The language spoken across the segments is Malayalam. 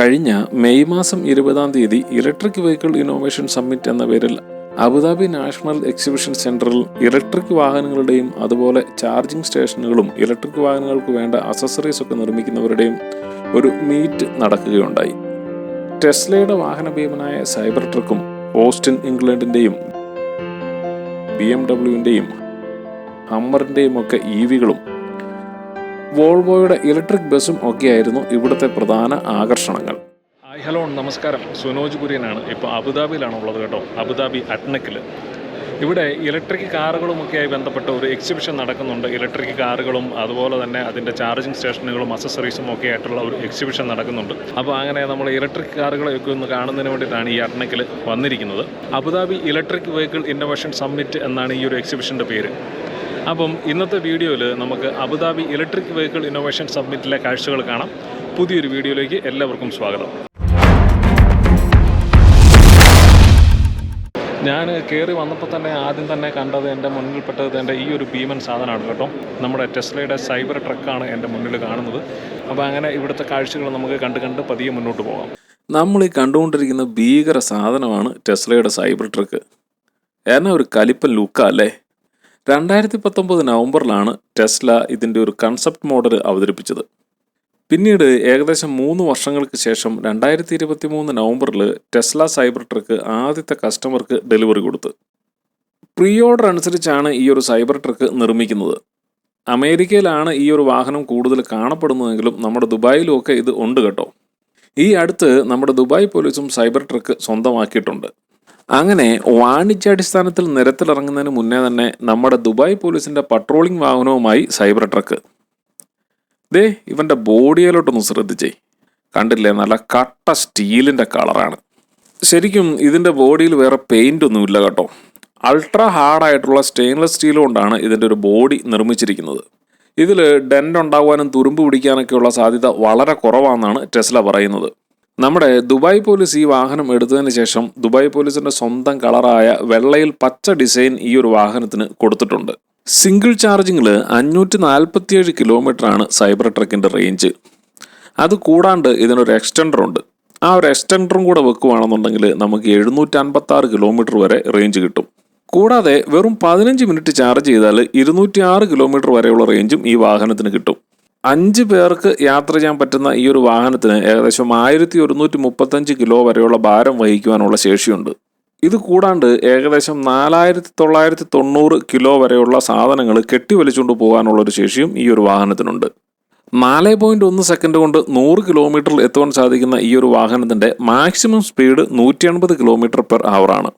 കഴിഞ്ഞ മെയ് മാസം ഇരുപതാം തീയതി ഇലക്ട്രിക് വെഹിക്കിൾ ഇന്നോവേഷൻ സമ്മിറ്റ് എന്ന പേരിൽ അബുദാബി നാഷണൽ എക്സിബിഷൻ സെന്ററിൽ ഇലക്ട്രിക് വാഹനങ്ങളുടെയും അതുപോലെ ചാർജിംഗ് സ്റ്റേഷനുകളും ഇലക്ട്രിക് വാഹനങ്ങൾക്ക് വേണ്ട അസസറീസ് ഒക്കെ നിർമ്മിക്കുന്നവരുടെയും ഒരു മീറ്റ് നടക്കുകയുണ്ടായി. ടെസ്ലയുടെ വാഹന ഭീമനായ സൈബർ ട്രക്കും ഓസ്റ്റിൻ ഇംഗ്ലണ്ടിന്റെയും ബി എം ഡബ്ല്യുവിന്റെയും ഹമ്മറിന്റെയും ഒക്കെ ഇ വികളും വോൾവോയുടെ ഇലക്ട്രിക് ബസ്സും ഒക്കെയായിരുന്നു ഇവിടുത്തെ പ്രധാന ആകർഷണങ്ങൾ. ഹായ് ഹലോ നമസ്കാരം. സുനോജ് കുര്യനാണ്. ഇപ്പോൾ അബുദാബിയിലാണ് ഉള്ളത് കേട്ടോ. അബുദാബി അറ്റ്നക്കിൽ ഇവിടെ ഇലക്ട്രിക് കാറുകളുമൊക്കെയായി ബന്ധപ്പെട്ട ഒരു എക്സിബിഷൻ നടക്കുന്നുണ്ട്. ഇലക്ട്രിക് കാറുകളും അതുപോലെ തന്നെ അതിന്റെ ചാർജിങ് സ്റ്റേഷനുകളും അസസറീസും ഒക്കെ ആയിട്ടുള്ള ഒരു എക്സിബിഷൻ നടക്കുന്നുണ്ട്. അപ്പോൾ അങ്ങനെ നമ്മൾ ഇലക്ട്രിക് കാറുകളെയൊക്കെ ഒന്ന് കാണുന്നതിന് വേണ്ടിയിട്ടാണ് ഈ അറ്റ്നക്കിൽ വന്നിരിക്കുന്നത്. Abu Dhabi electric vehicle innovation summit എന്നാണ് ഈ ഒരു എക്സിബിഷന്റെ പേര്. അപ്പം ഇന്നത്തെ വീഡിയോയിൽ നമുക്ക് Abu Dhabi electric vehicle innovation സബ്മിറ്റിലെ കാഴ്ചകൾ കാണാം. പുതിയൊരു വീഡിയോയിലേക്ക് എല്ലാവർക്കും സ്വാഗതം. ഞാൻ കയറി വന്നപ്പോൾ തന്നെ ആദ്യം തന്നെ കണ്ടത് എന്റെ മുന്നിൽപ്പെട്ടത് എന്റെ ഈ ഒരു ഭീമൻ സാധനമാണ് കേട്ടോ. നമ്മുടെ ടെസ്ലയുടെ സൈബർ ട്രക്കാണ് എന്റെ മുന്നിൽ കാണുന്നത്. അപ്പോൾ അങ്ങനെ ഇവിടുത്തെ കാഴ്ചകൾ നമുക്ക് കണ്ട് കണ്ട് പതിയെ മുന്നോട്ട് പോകാം. നമ്മൾ ഈ കണ്ടുകൊണ്ടിരിക്കുന്ന ഭീകര സാധനമാണ് ടെസ്ലയുടെ സൈബർ ട്രക്ക്. എന്നാ ഒരു കലിപ്പൻ ലുക്കാ അല്ലേ? രണ്ടായിരത്തി പത്തൊമ്പത് നവംബറിലാണ് ടെസ്ല ഇതിന്റെ ഒരു കൺസെപ്റ്റ് മോഡൽ അവതരിപ്പിച്ചത്. പിന്നീട് ഏകദേശം മൂന്ന് വർഷങ്ങൾക്ക് ശേഷം രണ്ടായിരത്തി ഇരുപത്തി മൂന്ന് നവംബറിൽ ടെസ്ല സൈബർ ട്രക്ക് ആദ്യത്തെ കസ്റ്റമർക്ക് ഡെലിവറി കൊടുത്തു. പ്രീ ഓർഡർ അനുസരിച്ചാണ് ഈ ഒരു സൈബർ ട്രക്ക് നിർമ്മിക്കുന്നത്. അമേരിക്കയിലാണ് ഈ ഒരു വാഹനം കൂടുതൽ കാണപ്പെടുന്നതെങ്കിലും നമ്മുടെ ദുബായിലും ഒക്കെ ഇത് ഉണ്ട് കേട്ടോ. ഈ അടുത്ത് നമ്മുടെ ദുബായ് പോലീസും സൈബർ ട്രക്ക് സ്വന്തമാക്കിയിട്ടുണ്ട്. അങ്ങനെ വാണിജ്യാടിസ്ഥാനത്തിൽ നിരത്തിലിറങ്ങുന്നതിന് മുന്നേ തന്നെ നമ്മുടെ ദുബായ് പോലീസിന്റെ പട്രോളിംഗ് വാഹനവുമായി സൈബർ ട്രക്ക് ദേ ഇവന്റെ ബോഡിയിലോട്ടൊന്ന് ശ്രദ്ധിച്ചേ. കണ്ടില്ലേ നല്ല കട്ട സ്റ്റീലിന്റെ കളറാണ്. ശരിക്കും ഇതിന്റെ ബോഡിയിൽ വേറെ പെയിന്റ് ഒന്നുമില്ല കേട്ടോ. അൾട്രാ ഹാർഡായിട്ടുള്ള സ്റ്റെയിൻലെസ് സ്റ്റീൽ കൊണ്ടാണ് ഇതിന്റെ ഒരു ബോഡി നിർമ്മിച്ചിരിക്കുന്നത്. ഇതിൽ ഡെന്റ് ഉണ്ടാകാനും തുരുമ്പ് പിടിക്കാനൊക്കെയുള്ള സാധ്യത വളരെ കുറവാണെന്നാണ് ടെസ്ല പറയുന്നത്. നമ്മുടെ ദുബായ് പോലീസ് ഈ വാഹനം എടുത്തതിന് ശേഷം ദുബായ് പോലീസിന്റെ സ്വന്തം കളറായ വെള്ളയിൽ പച്ച ഡിസൈൻ ഈ ഒരു വാഹനത്തിന് കൊടുത്തിട്ടുണ്ട്. സിംഗിൾ ചാർജിങ്ങിൽ അഞ്ഞൂറ്റി നാൽപ്പത്തിയേഴ് കിലോമീറ്റർ ആണ് സൈബർ ട്രക്കിന്റെ റേഞ്ച്. അത് കൂടാണ്ട് ഇതിനൊരു എക്സ്റ്റൻഡർ ഉണ്ട് ആ ഒരു എക്സ്റ്റൻഡറും കൂടെ വെക്കുകയാണെന്നുണ്ടെങ്കിൽ നമുക്ക് എഴുന്നൂറ്റി അൻപത്തി കിലോമീറ്റർ വരെ റേഞ്ച് കിട്ടും. കൂടാതെ വെറും പതിനഞ്ച് മിനിറ്റ് ചാർജ് ചെയ്താൽ ഇരുന്നൂറ്റി ആറ് കിലോമീറ്റർ വരെയുള്ള റേഞ്ചും ഈ വാഹനത്തിന് കിട്ടും. അഞ്ച് പേർക്ക് യാത്ര ചെയ്യാൻ പറ്റുന്ന ഈ ഒരു വാഹനത്തിന് ഏകദേശം ആയിരത്തി ഒരുന്നൂറ്റി മുപ്പത്തഞ്ച് കിലോ വരെയുള്ള ഭാരം വഹിക്കുവാനുള്ള ശേഷിയുണ്ട്. ഇത് കൂടാണ്ട് ഏകദേശം നാലായിരത്തി തൊള്ളായിരത്തി തൊണ്ണൂറ് കിലോ വരെയുള്ള സാധനങ്ങൾ കെട്ടിവലിച്ചുകൊണ്ട് പോകാനുള്ള ഒരു ശേഷിയും ഈ ഒരു വാഹനത്തിനുണ്ട്. നാല് പോയിന്റ് ഒന്ന് സെക്കൻഡ് കൊണ്ട് നൂറ് കിലോമീറ്ററിൽ എത്തുവാൻ സാധിക്കുന്ന ഈ ഒരു വാഹനത്തിന്റെ മാക്സിമം സ്പീഡ് നൂറ്റി അൻപത് കിലോമീറ്റർ പെർ ആണ്.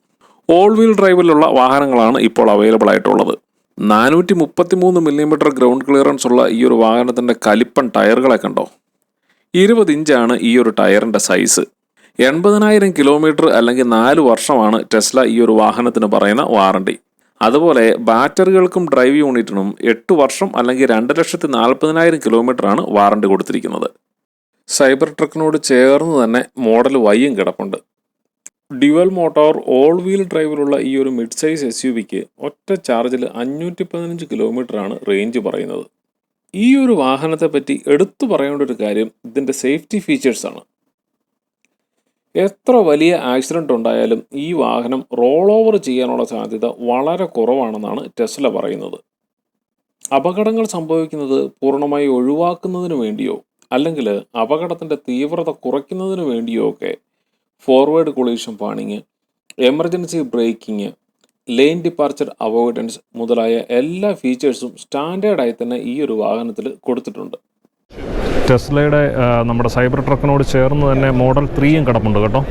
ഓൾ വീൽ ഡ്രൈവിലുള്ള വാഹനങ്ങളാണ് ഇപ്പോൾ അവൈലബിൾ ആയിട്ടുള്ളത്. നാനൂറ്റി മുപ്പത്തി മൂന്ന് മില്ലിമീറ്റർ ഗ്രൗണ്ട് ക്ലിയറൻസ് ഉള്ള ഈ ഒരു വാഹനത്തിന്റെ കലിപ്പൻ ടയറുകളെ കണ്ടോ? ഇരുപത് ഇഞ്ചാണ് ഈ ഒരു ടയറിന്റെ സൈസ്. എൺപതിനായിരം കിലോമീറ്റർ അല്ലെങ്കിൽ നാല് വർഷമാണ് ടെസ്ല ഈ ഒരു വാഹനത്തിന് പറയുന്ന വാറണ്ടി. അതുപോലെ ബാറ്ററികൾക്കും ഡ്രൈവ് യൂണിറ്റിനും എട്ട് വർഷം അല്ലെങ്കിൽ രണ്ട് ലക്ഷത്തി നാൽപ്പതിനായിരം കിലോമീറ്റർ ആണ് വാറണ്ടി കൊടുത്തിരിക്കുന്നത്. സൈബർ ട്രക്കിനോട് ചേർന്ന് തന്നെ മോഡൽ വൈയും കിടപ്പുണ്ട്. ഡ്യുവൽ മോട്ടോർ ഓൾ വീൽ ഡ്രൈവിലുള്ള ഈ ഒരു മിഡ് സൈസ് എസ് യു വിക്ക് ഒറ്റ ചാർജിൽ അഞ്ഞൂറ്റി പതിനഞ്ച് കിലോമീറ്റർ ആണ് റേഞ്ച് പറയുന്നത്. ഈ ഒരു വാഹനത്തെ പറ്റി എടുത്തു പറയേണ്ട ഒരു കാര്യം ഇതിന്റെ സേഫ്റ്റി ഫീച്ചേഴ്സ് ആണ്. എത്ര വലിയ ആക്സിഡന്റ് ഉണ്ടായാലും ഈ വാഹനം റോൾ ഓവർ ചെയ്യാനുള്ള സാധ്യത വളരെ കുറവാണെന്നാണ് ടെസ്ല പറയുന്നത്. അപകടങ്ങൾ സംഭവിക്കുന്നത് പൂർണമായി ഒഴിവാക്കുന്നതിന് വേണ്ടിയോ അല്ലെങ്കിൽ അപകടത്തിന്റെ തീവ്രത കുറയ്ക്കുന്നതിന് വേണ്ടിയോ ഒക്കെ forward collision പാണിങ് emergency braking lane departure avoidance മുതലായ എല്ലാ ഫീച്ചേഴ്സും സ്റ്റാൻഡേർഡായി തന്നെ ഈ ഒരു വാഹനത്തിൽ കൊടുത്തിട്ടുണ്ട്. ടെസ്ലയുടെ നമ്മുടെ സൈബർ ട്രക്കിനോട് ചേർന്ന് തന്നെ മോഡൽ ത്രീയും കിടപ്പുണ്ട് കേട്ടോ.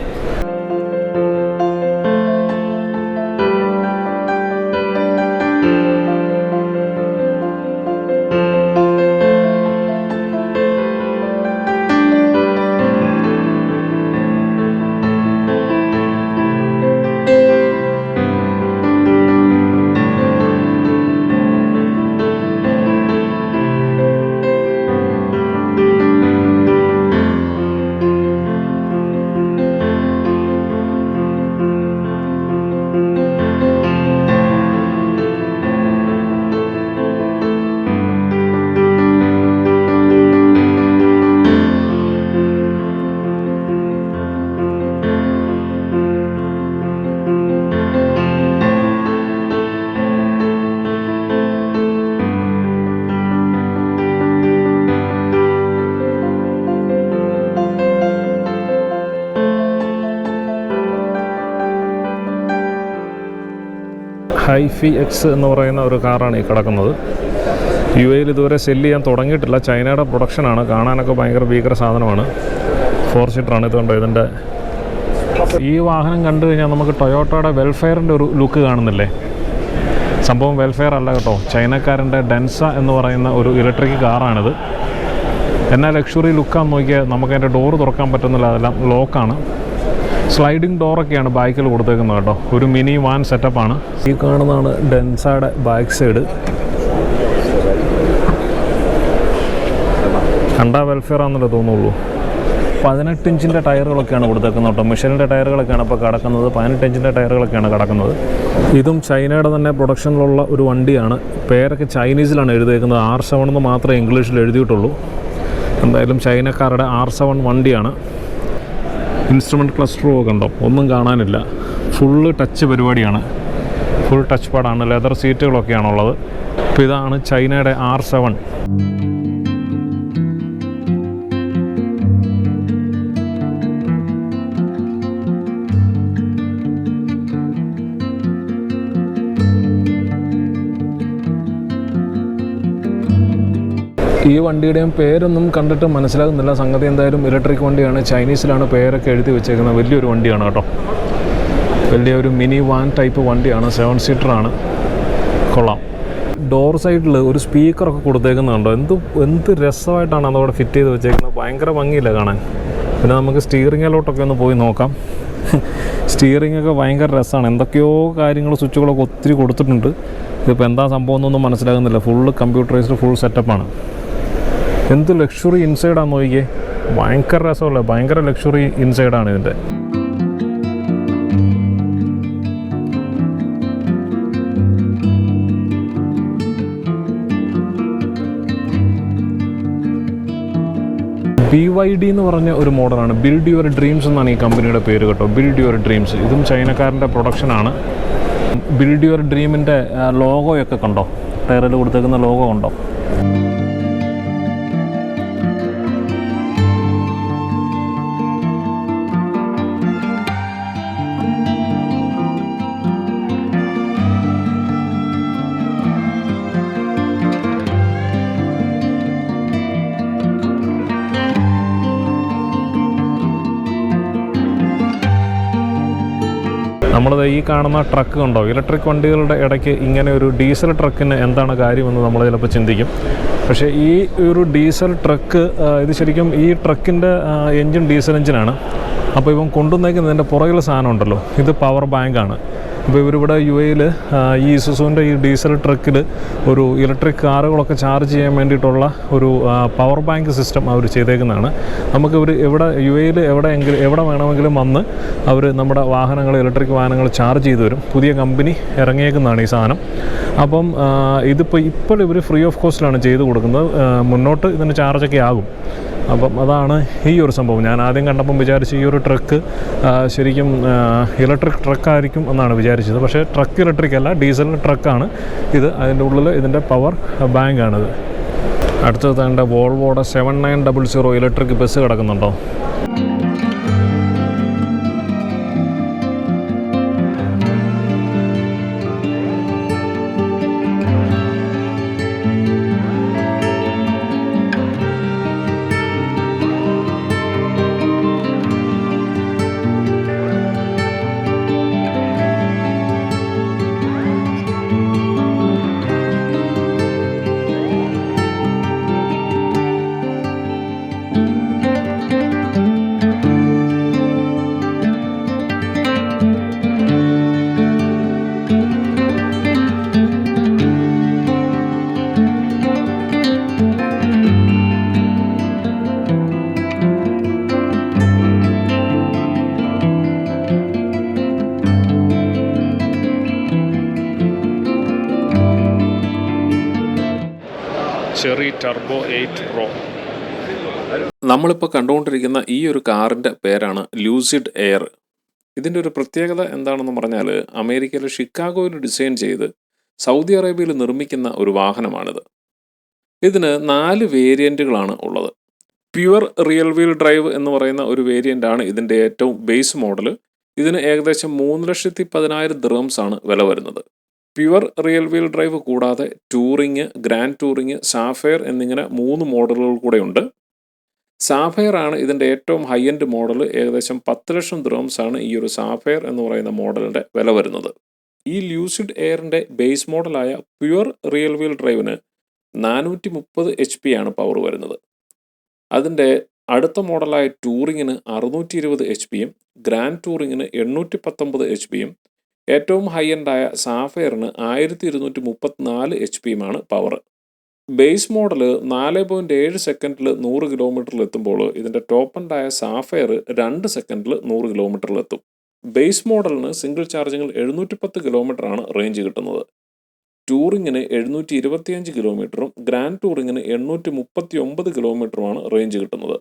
ഹൈഫി എക്സ് എന്ന് പറയുന്ന ഒരു കാറാണ് ഈ കിടക്കുന്നത്. യു എയിൽ ഇതുവരെ സെല്ല് ചെയ്യാൻ തുടങ്ങിയിട്ടില്ല. ചൈനയുടെ പ്രൊഡക്ഷനാണ് കാണാനൊക്കെ ഭയങ്കര ഭീകര സാധനമാണ്. ഫോർ സീറ്ററാണ് ഇതുകൊണ്ട് ഇതിന്റെ ഈ വാഹനം കണ്ടു കഴിഞ്ഞാൽ നമുക്ക് ടൊയോട്ടയുടെ വെൽഫെയറിന്റെ ഒരു ലുക്ക് കാണുന്നില്ലേ? സംഭവം വെൽഫെയർ അല്ല കേട്ടോ. ചൈനക്കാരന്റെ ഡെൻസ എന്ന് പറയുന്ന ഒരു ഇലക്ട്രിക് കാറാണിത്. എന്നാൽ ലക്ഷറി ലുക്കാന്ന് നോക്കിയാൽ നമുക്ക് അതിന്റെ ഡോറ് തുറക്കാൻ പറ്റുന്നില്ല. അതെല്ലാം ലോക്കാണ് സ്ലൈഡിംഗ് ഡോറൊക്കെയാണ് ബൈക്കിൽ കൊടുത്തേക്കുന്നത് കേട്ടോ. ഒരു മിനി വാൻ സെറ്റപ്പാണ് ഈ കാണുന്നതാണ് ഡെൻസയുടെ ബാക്ക് സൈഡ് കണ്ടാ വെൽഫെയർ ആണെന്നല്ലേ തോന്നുള്ളൂ. പതിനെട്ട് ഇഞ്ചിന്റെ ടയറുകളൊക്കെയാണ് കൊടുത്തേക്കുന്നത് കേട്ടോ. മിഷലിന്റെ ടയറുകളൊക്കെയാണ് ഇപ്പോൾ കിടക്കുന്നത്. പതിനെട്ട് ഇഞ്ചിന്റെ ടയറുകളൊക്കെയാണ് കിടക്കുന്നത്. ഇതും ചൈനയുടെ തന്നെ പ്രൊഡക്ഷനിലുള്ള ഒരു വണ്ടിയാണ്. പേരൊക്കെ ചൈനീസിലാണ് എഴുതിയേക്കുന്നത്. ആർ സെവൻ എന്ന് മാത്രമേ ഇംഗ്ലീഷിൽ എഴുതിയിട്ടുള്ളൂ. എന്തായാലും ചൈനക്കാരുടെ ആർ സെവൻ വണ്ടിയാണ്. ഇൻസ്ട്രുമെന്റ് ക്ലസ്റ്ററോ കണ്ടോ ഒന്നും കാണാനില്ല. ഫുള്ള് ടച്ച് പരിപാടിയാണ്. ഫുൾ ടച്ച് പാടാണ് ലെതർ സീറ്റുകളൊക്കെയാണുള്ളത് അപ്പോൾ ഇതാണ് ചൈനയുടെ ആർ സെവൻ ഈ വണ്ടിയുടെയും പേരൊന്നും കണ്ടിട്ട് മനസ്സിലാകുന്നില്ല. സംഗതി എന്തായാലും ഇലക്ട്രിക് വണ്ടിയാണ്. ചൈനീസിലാണ് പേരൊക്കെ എഴുതി വെച്ചേക്കുന്നത്. വലിയൊരു വണ്ടിയാണ് കേട്ടോ. വലിയൊരു മിനി വാൻ ടൈപ്പ് വണ്ടിയാണ്. സെവൻ സീറ്ററാണ്. കൊള്ളാം. ഡോർ സൈഡിൽ ഒരു സ്പീക്കറൊക്കെ കൊടുത്തേക്കുന്നുണ്ടോ. എന്ത് എന്ത് രസമായിട്ടാണ് അതവിടെ ഫിറ്റ് ചെയ്ത് വെച്ചേക്കുന്നത്. ഭയങ്കര ഭംഗിയില്ല കാണാൻ. പിന്നെ നമുക്ക് സ്റ്റിയറിങ്ങിലോട്ടൊക്കെ ഒന്ന് പോയി നോക്കാം. സ്റ്റിയറിംഗ് ഒക്കെ ഭയങ്കര രസമാണ്. എന്തൊക്കെയോ കാര്യങ്ങൾ സ്വിച്ചുകളൊക്കെ ഒത്തിരി കൊടുത്തിട്ടുണ്ട്. ഇതിപ്പോൾ എന്താ സംഭവം എന്നൊന്നും മനസ്സിലാകുന്നില്ല. ഫുള്ള് കമ്പ്യൂട്ടറൈസ്ഡ് ഫുൾ സെറ്റപ്പാണ് എന്ത് ലക്ഷറി ഇൻസൈഡാന്ന് നോക്കിയേ ഭയങ്കര രസമല്ലേ ഭയങ്കര ലക്ഷറി ഇൻസൈഡാണ് ഇതിന്റെ. ബി വൈ ഡി എന്ന് പറഞ്ഞ ഒരു മോഡലാണ്. ബിൽഡ് യുവർ ഡ്രീംസ് എന്നാണ് ഈ കമ്പനിയുടെ പേര് കേട്ടോ. ബിൽഡ് യുവർ ഡ്രീംസ് ഇതും ചൈനക്കാരന്റെ പ്രൊഡക്ഷനാണ് ബിൽഡ് യുവർ ഡ്രീമിന്റെ ലോഗോയൊക്കെ കണ്ടോ? ടയറിൽ കൊടുത്തേക്കുന്ന ലോഗോ കണ്ടോ? ഈ കാണുന്ന ട്രക്ക് ഉണ്ടോ ഇലക്ട്രിക് വണ്ടികളുടെ ഇടയ്ക്ക് ഇങ്ങനെ ഒരു ഡീസൽ ട്രക്കിന് എന്താണ് കാര്യമെന്ന് നമ്മൾ ചിലപ്പോൾ ചിന്തിക്കും. പക്ഷേ ഈ ഒരു ഡീസൽ ട്രക്ക് ഇത് ശരിക്കും ഈ ട്രക്കിന്റെ എൻജിൻ ഡീസൽ എഞ്ചിനാണ് അപ്പോൾ ഇവൻ കൊണ്ടുവന്നേക്കുന്നതിന്റെ പുറകിലെ സാധനം ഉണ്ടല്ലോ. ഇത് പവർ ബാങ്കാണ്. അപ്പോൾ ഇവരിവിടെ യു എയിൽ ഈ ഇസുസുവിന്റെ ഈ ഡീസൽ ട്രക്കിൽ ഒരു ഇലക്ട്രിക് കാറുകളൊക്കെ ചാർജ് ചെയ്യാൻ വേണ്ടിയിട്ടുള്ള ഒരു പവർ ബാങ്ക് സിസ്റ്റം അവർ ചെയ്തേക്കുന്നതാണ്. നമുക്ക് ഇവർ എവിടെ യു എയിൽ എവിടെ എവിടെ വേണമെങ്കിലും വന്ന് അവർ നമ്മുടെ വാഹനങ്ങൾ ഇലക്ട്രിക് വാഹനങ്ങൾ ചാർജ് ചെയ്തു തരും. പുതിയ കമ്പനി ഇറങ്ങിയേക്കുന്നതാണ് ഈ സാധനം. അപ്പം ഇതിപ്പോൾ ഇപ്പോൾ ഇവർ ഫ്രീ ഓഫ് കോസ്റ്റിലാണ് ചെയ്ത് കൊടുക്കുന്നത്. മുന്നോട്ട് ഇതിന് ചാർജൊക്കെ ആകും. അപ്പം അതാണ് ഈ ഒരു സംഭവം. ഞാൻ ആദ്യം കണ്ടപ്പം വിചാരിച്ചു ഈ ഒരു ട്രക്ക് ശരിക്കും ഇലക്ട്രിക് ട്രക്കായിരിക്കും എന്നാണ് വിചാരിച്ചത്. പക്ഷേ ട്രക്ക് ഇലക്ട്രിക് അല്ല ഡീസൽ ട്രക്കാണ്. ഇത് അതിന്റെ ഉള്ളിൽ ഇതിന്റെ പവർ ബാങ്കാണിത്. അടുത്തത് തേണ്ട വോൾവോടെ seven nine double zero electric bus കിടക്കുന്നുണ്ടോ? Eight pro നമ്മളിപ്പോൾ കണ്ടുകൊണ്ടിരിക്കുന്ന ഈ ഒരു കാറിന്റെ പേരാണ് ലൂസിഡ് എയർ ഇതിന്റെ ഒരു പ്രത്യേകത എന്താണെന്ന് പറഞ്ഞാൽ അമേരിക്കയിലെ ഷിക്കാഗോയിൽ ഡിസൈൻ ചെയ്ത് സൗദി അറേബ്യയിൽ നിർമ്മിക്കുന്ന ഒരു വാഹനമാണിത്. ഇതിന് നാല് വേരിയന്റുകളാണ് ഉള്ളത്. പ്യുവർ റിയൽ വീൽ ഡ്രൈവ് എന്ന് പറയുന്ന ഒരു വേരിയന്റ് ആണ് ഇതിന്റെ ഏറ്റവും ബേസ് മോഡൽ ഇതിന് ഏകദേശം മൂന്ന് ലക്ഷത്തി പതിനായിരം ദ്രംസ് ആണ് വില വരുന്നത്. പ്യുവർ റിയൽ വീൽ ഡ്രൈവ് കൂടാതെ ടൂറിങ് ഗ്രാൻഡ് ടൂറിങ് സാഫയർ എന്നിങ്ങനെ മൂന്ന് മോഡലുകൾ കൂടെ ഉണ്ട് സാഫയർ ആണ് ഇതിന്റെ ഏറ്റവും ഹൈ എൻഡ് മോഡൽ ഏകദേശം പത്ത് ലക്ഷം ദ്രോംസ് ആണ് ഈ ഒരു സാഫയർ എന്ന് പറയുന്ന മോഡലിന്റെ വില വരുന്നത്. ഈ ലൂസിഡ് എയറിന്റെ ബേസ് മോഡലായ പ്യുവർ റിയൽ വീൽ ഡ്രൈവിന് നാനൂറ്റി മുപ്പത് എച്ച് പി ആണ് പവർ വരുന്നത്. അതിന്റെ അടുത്ത മോഡലായ ടൂറിങ്ങിന് അറുന്നൂറ്റി ഇരുപത് എച്ച് പിയും ഗ്രാൻഡ് ടൂറിങ്ങിന് എണ്ണൂറ്റി പത്തൊമ്പത് എച്ച് പിയും ഏറ്റവും ഹൈ എൻഡായ സാഫയറിന് ആയിരത്തി ഇരുന്നൂറ്റി മുപ്പത്തിനാല് എച്ച് പിയുമാണ് പവർ ബേസ് മോഡൽ നാല് പോയിന്റ് ഏഴ് സെക്കൻഡിൽ നൂറ് കിലോമീറ്ററിൽ എത്തുമ്പോൾ ഇതിന്റെ ടോപ്പ് എൻഡായ സാഫയർ രണ്ട് സെക്കൻഡിൽ നൂറ് കിലോമീറ്ററിൽ എത്തും. ബേസ് മോഡലിന് സിംഗിൾ ചാർജിങ്ങിൽ എഴുന്നൂറ്റി പത്ത് കിലോമീറ്ററാണ് റേഞ്ച് കിട്ടുന്നത്. ടൂറിങ്ങിന് എഴുന്നൂറ്റി ഇരുപത്തിയഞ്ച് കിലോമീറ്ററും ഗ്രാൻഡ് ടൂറിങ്ങിന് എണ്ണൂറ്റി മുപ്പത്തി ഒമ്പത് കിലോമീറ്ററുമാണ് റേഞ്ച് കിട്ടുന്നത്.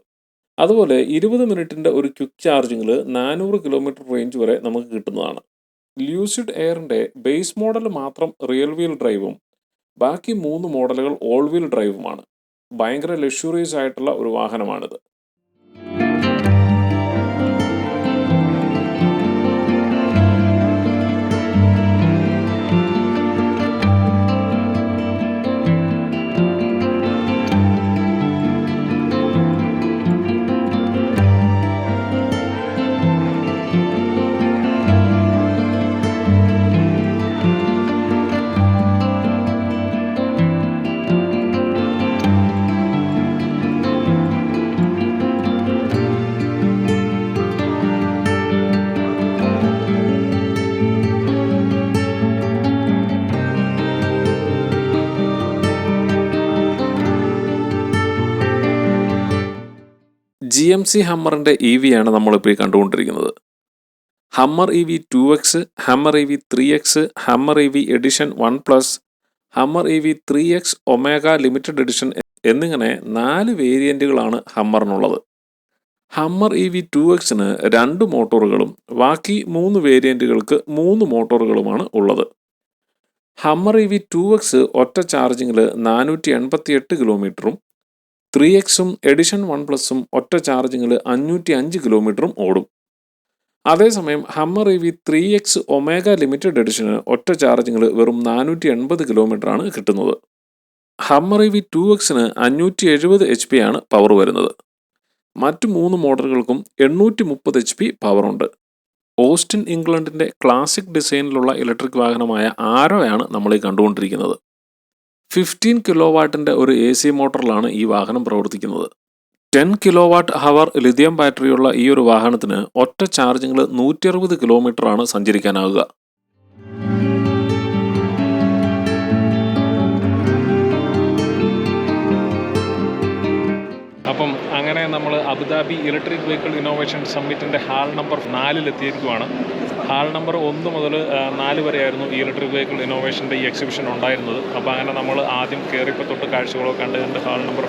അതുപോലെ ഇരുപത് മിനിറ്റിന്റെ ഒരു ക്വിക്ക് ചാർജിങ്ങിൽ നാനൂറ് കിലോമീറ്റർ റേഞ്ച് വരെ നമുക്ക് കിട്ടുന്നതാണ്. ലൂസിഡ് എയറിന്റെ ബേസ് മോഡൽ മാത്രം റിയൽ വീൽ ഡ്രൈവും ബാക്കി മൂന്ന് മോഡലുകൾ ഓൾ വീൽ ഡ്രൈവുമാണ് ഭയങ്കര ലക്ഷൂറിയസ് ആയിട്ടുള്ള ഒരു വാഹനമാണിത്. ജി എം സി ഹമ്മറിന്റെ ഇ വി ആണ് നമ്മളിപ്പോൾ ഈ കണ്ടുകൊണ്ടിരിക്കുന്നത്. Hummer E V two X Hummer E V three X Hummer E V edition one plus Hummer E V three X omega limited edition എന്നിങ്ങനെ നാല് വേരിയന്റുകളാണ് ഹമ്മറിനുള്ളത് ഹമ്മർ ഇ വി ടു എക്സിന് രണ്ട് മോട്ടോറുകളും ബാക്കി മൂന്ന് വേരിയന്റുകൾക്ക് മൂന്ന് മോട്ടോറുകളുമാണ് ഉള്ളത്. Hummer E V two X ഒറ്റ ചാർജിങ്ങിൽ നാനൂറ്റി എൺപത്തി എട്ട് കിലോമീറ്ററും ത്രീ എക്സും എഡിഷൻ വൺ പ്ലസും ഒറ്റ ചാർജിങ്ങിൽ അഞ്ഞൂറ്റി അഞ്ച് കിലോമീറ്ററും ഓടും. അതേസമയം Hummer E V three X omega limited എഡിഷന് ഒറ്റ ചാർജിങ്ങിൽ വെറും നാനൂറ്റി എൺപത് കിലോമീറ്ററാണ് കിട്ടുന്നത്. ഹമ്മർ ഇ വി ടു എക്സിന് അഞ്ഞൂറ്റി എഴുപത് എച്ച് പി ആണ് പവർ വരുന്നത്. മറ്റ് മൂന്ന് മോഡലുകൾക്കും എണ്ണൂറ്റി മുപ്പത് എച്ച് പി പവറുണ്ട് ഓസ്റ്റിൻ ഇംഗ്ലണ്ടിന്റെ ക്ലാസിക് ഡിസൈനിലുള്ള ഇലക്ട്രിക് വാഹനമായ ആരോയാണ് നമ്മൾ ഈ കണ്ടുകൊണ്ടിരിക്കുന്നത്. ഫിഫ്റ്റീൻ കിലോ വാട്ടിന്റെ ഒരു എ സി മോട്ടറിലാണ് ഈ വാഹനം പ്രവർത്തിക്കുന്നത്. Ten kilo watt hour lithium ബാറ്ററിയുള്ള ഈ ഒരു വാഹനത്തിന് ഒറ്റ ചാർജിങ്ങിൽ നൂറ്റി അറുപത് കിലോമീറ്ററാണ് സഞ്ചരിക്കാനാവുക. അപ്പം അങ്ങനെ നമ്മൾ Abu Dhabi electric vehicle innovation സമ്മിറ്റിന്റെ hall number നാലിലെത്തിയിരിക്കുവാണ്. ഹാൾ നമ്പർ ഒന്ന് മുതൽ നാല് വരെയായിരുന്നു ഈ ഇലക്ട്രിക് വെഹിക്കിൾ ഇന്നോവേഷന്റെ ഈ എക്സിബിഷൻ ഉണ്ടായിരുന്നത്. അപ്പോൾ അങ്ങനെ നമ്മൾ ആദ്യം കയറിപ്പോൾ തൊട്ട് കാഴ്ചകളൊക്കെ കണ്ട് കണ്ട് ഹാൾ നമ്പർ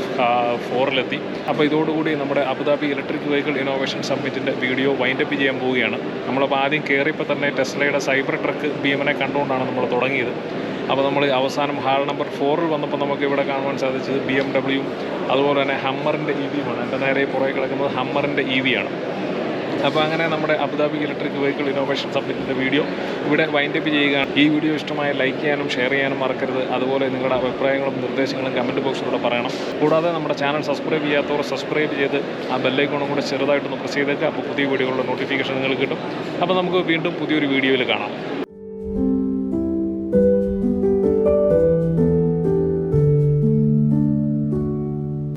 ഫോറിലെത്തി. അപ്പോൾ ഇതോടുകൂടി നമ്മുടെ Abu Dhabi electric vehicle innovation സമ്മിറ്റിന്റെ video wind up ചെയ്യാൻ പോവുകയാണ്. നമ്മളപ്പോൾ ആദ്യം കയറിയപ്പോൾ തന്നെ ടെസ്ലയുടെ സൈബർ ട്രക്ക് എമ്മിനെ കണ്ടുകൊണ്ടാണ് നമ്മൾ തുടങ്ങിയത്. അപ്പോൾ നമ്മൾ അവസാനം ഹാൾ നമ്പർ ഫോറിൽ വന്നപ്പോൾ നമുക്ക് ഇവിടെ കാണുവാൻ സാധിച്ചത് ബി എം ഡബ്ല്യു അതുപോലെ തന്നെ ഹമ്മറിന്റെ ഇ വിയുമാണ് എന്റെ നേരെ പുറകെ കിടക്കുന്നത് ഹമ്മറിന്റെ ഇ വി ആണ് അപ്പോൾ അങ്ങനെ നമ്മുടെ Abu Dhabi electric vehicle innovation സബ്മിറ്റിന്റെ video ഇവിടെ വൈൻഡപ്പ് ചെയ്യുകയാണ്. ഈ വീഡിയോ ഇഷ്ടമായ ലൈക്ക് ചെയ്യാനും ഷെയർ ചെയ്യാനും മറക്കരുത്. അതുപോലെ നിങ്ങളുടെ അഭിപ്രായങ്ങളും നിർദ്ദേശങ്ങളും കമന്റ് ബോക്സിലൂടെ പറയണം. കൂടാതെ നമ്മുടെ ചാനൽ സബ്സ്ക്രൈബ് ചെയ്യാത്തവർ സബ്സ്ക്രൈബ് ചെയ്ത് ആ ബെല്ലൈക്കോണും കൂടെ ചെറുതായിട്ടൊന്ന് പ്രസ് ചെയ്തേക്കുക അപ്പോൾ പുതിയ വീഡിയോകളുടെ നോട്ടിഫിക്കേഷൻ നിങ്ങൾക്ക് കിട്ടും. അപ്പോൾ നമുക്ക് വീണ്ടും പുതിയൊരു വീഡിയോയിൽ കാണാം.